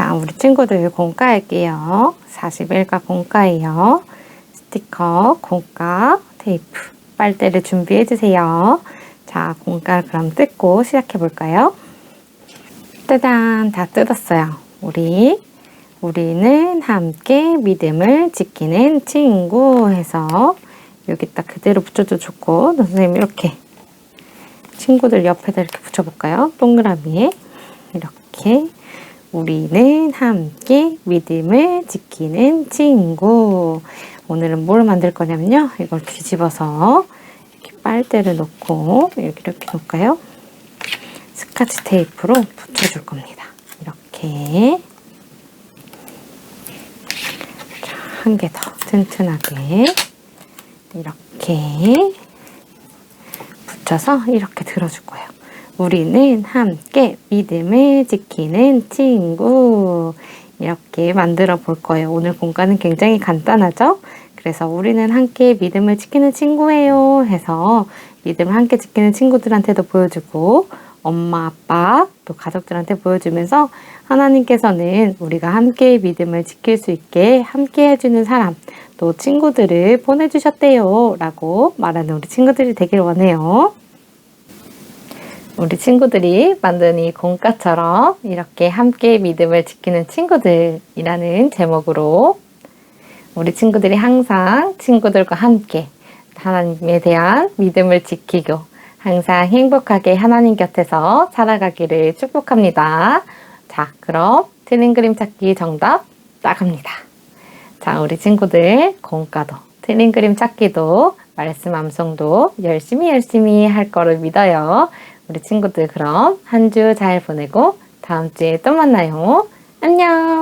자, 우리 친구들 공과할게요. 41과 공과예요. 스티커, 공과, 테이프, 빨대를 준비해 주세요. 자, 공과를 그럼 뜯고 시작해 볼까요? 짜잔, 다 뜯었어요. 우리 우리는 함께 믿음을 지키는 친구 해서 여기다 그대로 붙여도 좋고 선생님 이렇게 친구들 옆에다 이렇게 붙여볼까요? 동그라미에 이렇게 우리는 함께 믿음을 지키는 친구 오늘은 뭘 만들 거냐면요 이걸 뒤집어서 이렇게 빨대를 놓고 이렇게 이렇게 놓을까요? 스카치 테이프로 붙여줄 겁니다 이렇게 한 개 더 튼튼하게 이렇게 붙여서 이렇게 들어줄 거예요. 우리는 함께 믿음을 지키는 친구. 이렇게 만들어 볼 거예요. 오늘 공과는 굉장히 간단하죠? 그래서 우리는 함께 믿음을 지키는 친구예요. 해서 믿음을 함께 지키는 친구들한테도 보여주고, 엄마, 아빠, 또 가족들한테 보여주면서 하나님께서는 우리가 함께 믿음을 지킬 수 있게 함께 해주는 사람, 또 친구들을 보내주셨대요. 라고 말하는 우리 친구들이 되길 원해요. 우리 친구들이 만든 이 공과처럼 이렇게 함께 믿음을 지키는 친구들이라는 제목으로 우리 친구들이 항상 친구들과 함께 하나님에 대한 믿음을 지키고 항상 행복하게 하나님 곁에서 살아가기를 축복합니다. 자, 그럼 틀린 그림 찾기 정답 나갑니다. 자, 우리 친구들 공과도 틀린 그림 찾기도 말씀 암송도 열심히 열심히 할 거를 믿어요. 우리 친구들 그럼 한 주 잘 보내고 다음 주에 또 만나요. 안녕!